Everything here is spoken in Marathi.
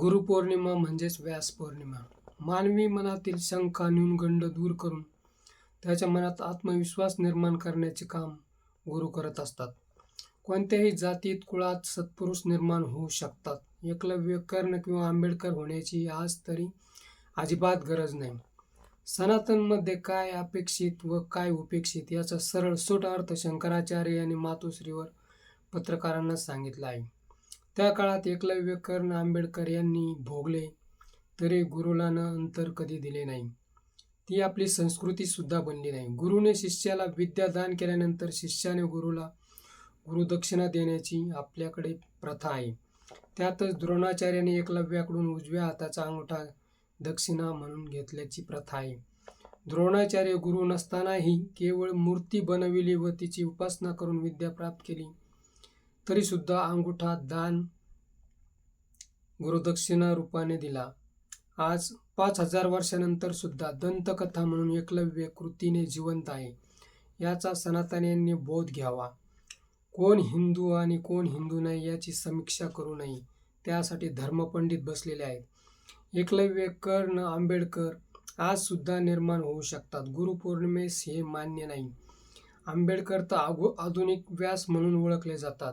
गुरुपौर्णिमा म्हणजेच व्यास पौर्णिमा मानवी मनातील शंका न्यूनगंड दूर करून त्याच्या मनात आत्मविश्वास निर्माण करण्याचे काम गुरु करत असतात. कोणत्याही जातीत कुळात सत्पुरुष निर्माण होऊ शकतात. एकलव्य कर्ण किंवा आंबेडकर होण्याची आज तरी अजिबात गरज नाही. सनातनमध्ये काय अपेक्षित व काय उपेक्षित याचा सरळ सोट अर्थ शंकराचार्य यांनी मातोश्रीवर पत्रकारांना सांगितला आहे. त्या काळात एकलव्य कर्ण आंबेडकर यांनी भोगले तरी गुरुला न अंतर कधी दिले नाही. ती आपली संस्कृती सुद्धा बनली नाही. गुरुने शिष्याला विद्या दान केल्यानंतर शिष्याने गुरुला गुरुदक्षिणा देण्याची आपल्याकडे प्रथा आहे. त्यातच द्रोणाचार्याने एकलव्याकडून उजव्या हाताचा अंगठा दक्षिणा म्हणून घेतल्याची प्रथा आहे. द्रोणाचार्य गुरु नसतानाही केवळ मूर्ती बनविली व तिची उपासना करून विद्या प्राप्त केली तरीसुद्धा अंगुठा दान गुरुदक्षिणा रूपाने दिला. आज पाच हजार वर्षानंतर सुद्धा दंतकथा म्हणून एकलव्य कृतीने जिवंत आहे. याचा सनातन्यांनी बोध घ्यावा. कोण हिंदू आणि कोण हिंदू नाही याची समीक्षा करू नये. त्यासाठी धर्मपंडित बसलेले आहेत. एकलव्य कर्ण आंबेडकर आज सुद्धा निर्माण होऊ शकतात. गुरुपौर्णिमेस हे मान्य नाही. आंबेडकर तर आगो आधुनिक व्यास म्हणून ओळखले जातात.